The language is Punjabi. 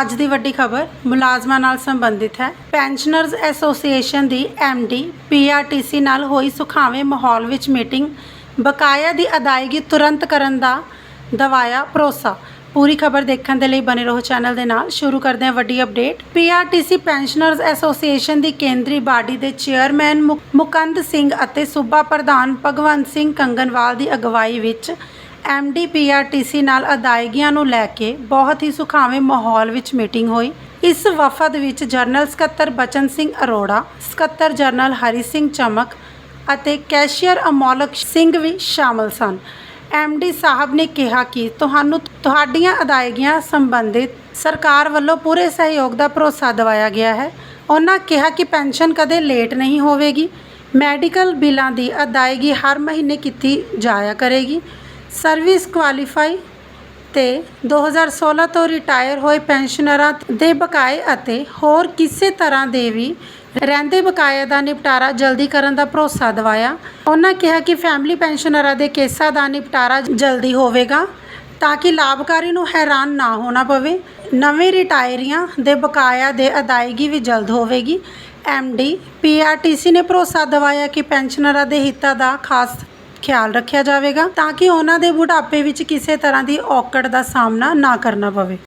ਅੱਜ ਦੀ ਵੱਡੀ ਖਬਰ ਮੁਲਾਜ਼ਮਾਂ ਨਾਲ ਸੰਬੰਧਿਤ ਹੈ। ਪੈਨਸ਼ਨਰਜ਼ ਐਸੋਸੀਏਸ਼ਨ ਦੀ ਐਮਡੀ ਪੀਆਰਟੀਸੀ ਨਾਲ ਹੋਈ ਸੁਖਾਵੇਂ ਮਾਹੌਲ ਵਿੱਚ ਮੀਟਿੰਗ। ਬਕਾਇਆ ਦੀ ਅਦਾਇਗੀ ਤੁਰੰਤ ਕਰਨ ਦਾ ਦਵਾਇਆ ਭਰੋਸਾ। ਪੂਰੀ ਖਬਰ ਦੇਖਣ ਦੇ ਲਈ ਬਨੇ ਰਹੋ ਚੈਨਲ ਦੇ ਨਾਲ। ਸ਼ੁਰੂ ਕਰਦੇ ਹਾਂ ਵੱਡੀ ਅਪਡੇਟ। ਪੀਆਰਟੀਸੀ ਪੈਨਸ਼ਨਰਜ਼ ਐਸੋਸੀਏਸ਼ਨ ਦੀ ਕੇਂਦਰੀ ਬਾਡੀ ਦੇ ਚੇਅਰਮੈਨ ਮੁ- ਮੁਕੰਦ ਸਿੰਘ ਅਤੇ ਸੂਬਾ ਪ੍ਰਧਾਨ ਭਗਵੰਤ ਸਿੰਘ ਕੰਗਨਵਾਲ ਦੀ ਅਗਵਾਈ ਵਿੱਚ ਐਮਡੀ ਪੀਆਰਟੀਸੀ ਨਾਲ ਅਦਾਇਗੀਆਂ ਨੂੰ ਲੈ ਕੇ ਬਹੁਤ ਹੀ ਸੁਖਾਵੇਂ ਮਾਹੌਲ ਵਿੱਚ ਮੀਟਿੰਗ ਹੋਈ। ਇਸ ਵਫਦ ਵਿੱਚ ਜਨਰਲ ਸਕੱਤਰ ਬਚਨ ਸਿੰਘ ਅਰੋੜਾ, ਸਕੱਤਰ ਜਨਰਲ ਹਰੀ ਸਿੰਘ ਚਮਕ ਅਤੇ ਕੈਸ਼ੀਅਰ ਅਮੋਲਕ ਸਿੰਘ ਵੀ ਸ਼ਾਮਲ ਸਨ। ਐਮਡੀ ਸਾਹਿਬ ਨੇ ਕਿਹਾ ਕਿ ਤੁਹਾਨੂੰ ਤੁਹਾਡੀਆਂ ਅਦਾਇਗੀਆਂ ਸੰਬੰਧਿਤ ਸਰਕਾਰ ਵੱਲੋਂ ਪੂਰੇ ਸਹਿਯੋਗ ਦਾ ਭਰੋਸਾ ਦਿਵਾਇਆ ਗਿਆ ਹੈ। ਉਹਨਾਂ ਕਿਹਾ ਕਿ ਪੈਨਸ਼ਨ ਕਦੇ ਲੇਟ ਨਹੀਂ ਹੋਵੇਗੀ। ਮੈਡੀਕਲ ਬਿੱਲਾਂ ਦੀ ਅਦਾਇਗੀ ਹਰ ਮਹੀਨੇ ਕੀਤੀ ਜਾਇਆ ਕਰੇਗੀ। ਸਰਵਿਸ ਕੁਆਲੀਫਾਈ ਤੇ 2016 ਤੋਂ ਰਿਟਾਇਰ ਹੋਏ ਪੈਨਸ਼ਨਰਾਂ ਦੇ ਬਕਾਏ ਅਤੇ ਹੋਰ ਕਿਸੇ ਤਰ੍ਹਾਂ ਦੇ ਵੀ ਰਹਿੰਦੇ ਬਕਾਇਆ ਦਾ ਨਿਪਟਾਰਾ ਜਲਦੀ ਕਰਨ ਦਾ ਭਰੋਸਾ ਦਿਵਾਇਆ। ਉਹਨਾਂ ਕਿਹਾ ਕਿ ਫੈਮਿਲੀ ਪੈਨਸ਼ਨਰਾਂ ਦੇ ਕੇਸਾਂ ਦਾ ਨਿਪਟਾਰਾ ਜਲਦੀ ਹੋਵੇਗਾ ਤਾਂ ਕਿ ਲਾਭਕਾਰੀ ਨੂੰ ਹੈਰਾਨ ਨਾ ਹੋਣਾ ਪਵੇ। ਨਵੇਂ ਰਿਟਾਇਰੀਆਂ ਦੇ ਬਕਾਇਆ ਦੇ ਅਦਾਇਗੀ ਵੀ ਜਲਦ ਹੋਵੇਗੀ। ਐਮਡੀ ਪੀਆਰਟੀਸੀ ਨੇ ਭਰੋਸਾ ਦਿਵਾਇਆ ਕਿ ਪੈਨਸ਼ਨਰਾਂ ਦੇ ਹਿੱਤਾਂ ਦਾ ਖਾਸ ਖਿਆਲ ਰੱਖਿਆ ਜਾਵੇਗਾ ਤਾਂ ਕਿ ਉਹਨਾਂ ਦੇ ਬੁਢਾਪੇ ਵਿੱਚ ਕਿਸੇ ਤਰ੍ਹਾਂ ਦੀ ਔਕੜ ਦਾ ਸਾਹਮਣਾ ਨਾ ਕਰਨਾ ਪਵੇ।